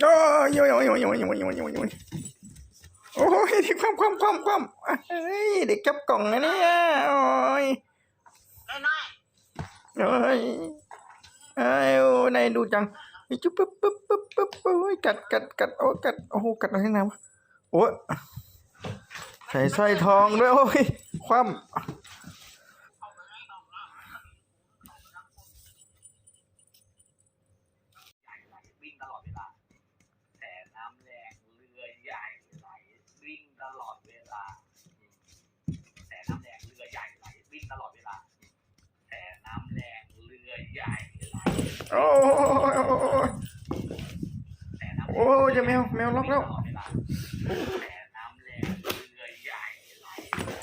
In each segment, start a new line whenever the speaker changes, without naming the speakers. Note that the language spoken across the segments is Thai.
โอ้ยโอ้ยโอ้ยโอ้ยโอ้ยโอ้ยโอ้ยโอ้ยโอ้ยโอ้ยที่ความความความความเฮ้ยเด็กจับกล่องนะเนี่ยโอ้ย
น้อย
โอ้ยเอ้ยโอ้ยนายดูจังมีจุ๊บปึ๊บปึ๊บปึ๊บปึ๊บโอ้ยกัดกัดกัดโอ้ยกัดโอ้โหกัดอะไรนะวะโอ้ยใส่สร้อยทองด้วยโอ้ยความ
วิ่งตลอดเวลาแต่น้ำแรงเรือใหญ่ไหลวิ่งตลอดเวลาแต่น้ำแรงเรือใหญ่ไหล
โอ้ยโอ้ยโอ้ย
แต่น้ำ
โอ้ยจะแมวแมวล็อกแล้ว
ตลอดเวลาแต่น้ำแรงเรือใหญ่ไหล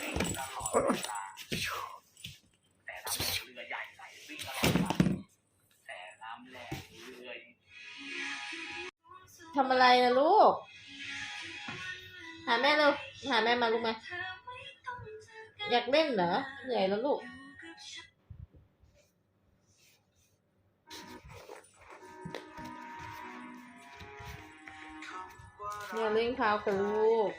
วิ่งตลอดเวลาแต่น้ำแรงเรือใหญ่ไหลวิ่งตลอดเวลาแต่น้ำแรงเรือ
ทำอะไรนะลูก หาแม่เร็วหาแม่มาลูกมาอยากเล่นเหรอเหนื่อยแล้วลูกอย่าเล่นข้าวกับลูก